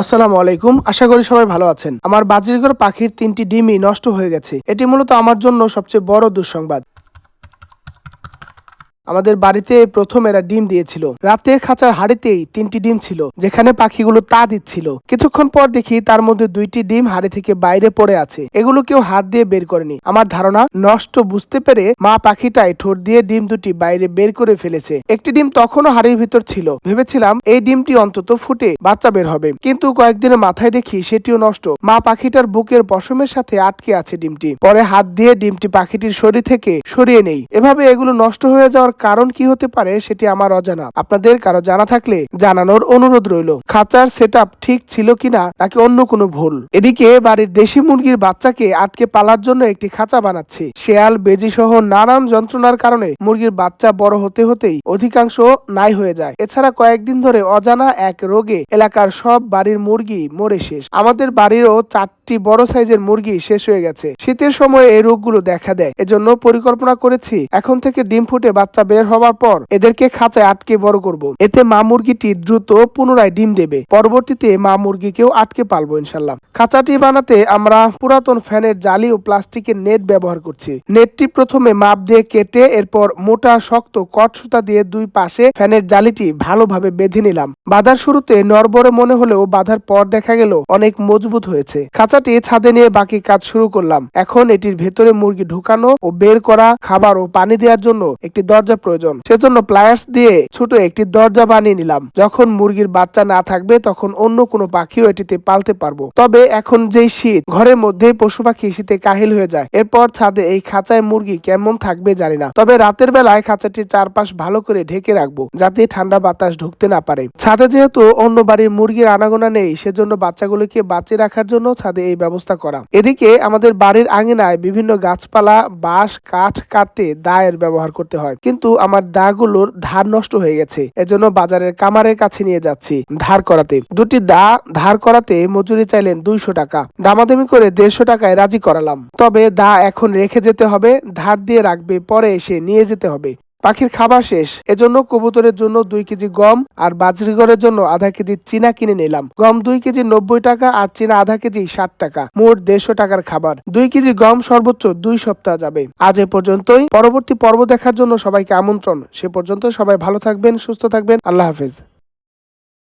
আসসালামু আলাইকুম, আশা করি সবাই ভালো আছেন। আমার বাজিরগড় পাখির তিনটি ডিমই নষ্ট হয়ে গেছে। এটি মূলত আমার জন্য সবচেয়ে বড় দুঃসংবাদ। আমাদের বাড়িতে প্রথম এরা ডিম দিয়েছিল। রাতে খাঁচার হাড়িতেই তিনটি ডিম ছিল, যেখানে পাখিগুলো তা দিচ্ছিল। কিছুক্ষণ পর দেখি তার মধ্যে দুইটি ডিম হাড়ি থেকে বাইরে পড়ে আছে। এগুলো কেউ হাত দিয়ে বের করেনি। আমার ধারণা, নষ্ট বুঝতে পেরে মা পাখিটাই ঠোঁট দিয়ে ডিম দুটি বাইরে বের করে ফেলেছে। একটি ডিম তখনও হাড়ির ভিতর ছিল। ভেবেছিলাম, এই ডিমটি অন্তত ফুটে বাচ্চা বের হবে। কিন্তু কয়েকদিনের মাথায় দেখি সেটিও নষ্ট। মা পাখিটার বুকের পশমের সাথে আটকে আছে ডিমটি। পরে হাত দিয়ে ডিমটি পাখিটির শরীর থেকে সরিয়ে নেই। এভাবে এগুলো নষ্ট হয়ে যাওয়ার কারণ কি হতে পারে সেটি আমার অজানা। আপনাদের কারও জানা থাকলে জানানোর অনুরোধ রইল। খাঁচার সেট ঠিক ছিল কিনা নাকি অন্য কোনো ভুল? এদিকে বাড়ির দেশি মুরগির বাচ্চাকে আটকে পালার জন্য একটি খাঁচা বানাচ্ছি। শেয়াল বেজি সহ নানান যন্ত্রণার কারণে মুরগির বাচ্চা বড় হতে হতেই অধিকাংশ নাই হয়ে যায়। এছাড়া কয়েকদিন ধরে অজানা এক রোগে এলাকার সব বাড়ির মুরগি মরে শেষ। আমাদের বাড়িরও চারটি বড় সাইজের মুরগি শেষ হয়ে গেছে। শীতের সময় এই রোগগুলো দেখা দেয়। এজন্য পরিকল্পনা করেছি এখন থেকে ডিম ফুটে বাচ্চা বের হওয়ার পর এদেরকে খাঁচায় আটকে বড় করব। এতে মা মুরগিটি দ্রুত পুনরায় ডিম দেবে। পরবর্তীতে মা মুরগিকেও আটকে পালবো ইনশাল্লাহ খাঁচাটি বানাতে আমরা পুরাতন ফ্যানের জালি ও প্লাস্টিকের নেট ব্যবহার করছি। নেটটি প্রথমে মাপ দিয়ে কেটে এরপর মোটা, শক্ত কট সুতা দিয়ে দুই পাশে ফ্যানের জালিটি ভালোভাবে বেঁধে নিলাম। বাঁধার শুরুতে নরবরে মনে হলেও বাঁধার পর দেখা গেল অনেক মজবুত হয়েছে। খাঁচাটি ছাদে নিয়ে বাকি কাজ শুরু করলাম। এখন এটির ভেতরে মুরগি ঢুকানো ও বের করা, খাবার ও পানি দেওয়ার জন্য একটি দরজা প্রয়োজন। সেজন্য প্লায়ার্স দিয়ে ছোট একটি দরজা বানিয়ে নিলাম। যখন মুরগির বাচ্চা না থাকবে, তখন অন্য কোনো পাখিও এটিতে পালতে পারব। তবে এখন যেই শীত, ঘরের মধ্যে পশু পাখি শীতে কাহিল হয়ে যায়। এরপর ছাদে এই খাঁচায় মুরগি কেমন থাকবে জানি না। তবে রাতের বেলায় খাঁচাটির চারপাশ ভালো করে ঢেকে রাখব, যাতে ঠান্ডা বাতাস ঢুকতে না পারে। ছাদে যেহেতু অন্য বাড়ির মুরগির আনাগোনা নেই, সেজন্য বাচ্চাগুলোকে বাঁচিয়ে রাখার জন্য ছাদে এই ব্যবস্থা করা। এদিকে আমাদের বাড়ির আঙিনায় বিভিন্ন গাছপালা, বাঁশ, কাঠ কাটতে দায়ের ব্যবহার করতে হয়। কিন্তু আমার দাগুলোর ধার নষ্ট হয়ে গেছে। এজন্য বাজারের কামারের কাছে নিয়ে যাচ্ছি ধার করাতে। দুটি দা ধার করাতে মজুরি চাইলেন দুইশো টাকা। দামাদামি করে দেড়শো টাকায় রাজি করালাম। তবে দা এখন রেখে যেতে হবে, ধার দিয়ে রাখবে, পরে এসে নিয়ে যেতে হবে। পাখির খাবার শেষ। এজন্য কবুতরের জন্য দুই কেজি গম আর বাজরিগড়ের জন্য আধা কেজি চীনা কিনে নিলাম। গম দুই কেজি নব্বই টাকা আর চীনা আধা কেজি ষাট টাকা। মোট দেড়শো টাকার খাবার। দুই কেজি গম সর্বোচ্চ দুই সপ্তাহ যাবে। আজ এ পর্যন্তই। পরবর্তী পর্ব দেখার জন্য সবাইকে আমন্ত্রণ। সে পর্যন্ত সবাই ভালো থাকবেন, সুস্থ থাকবেন। আল্লাহ হাফেজ।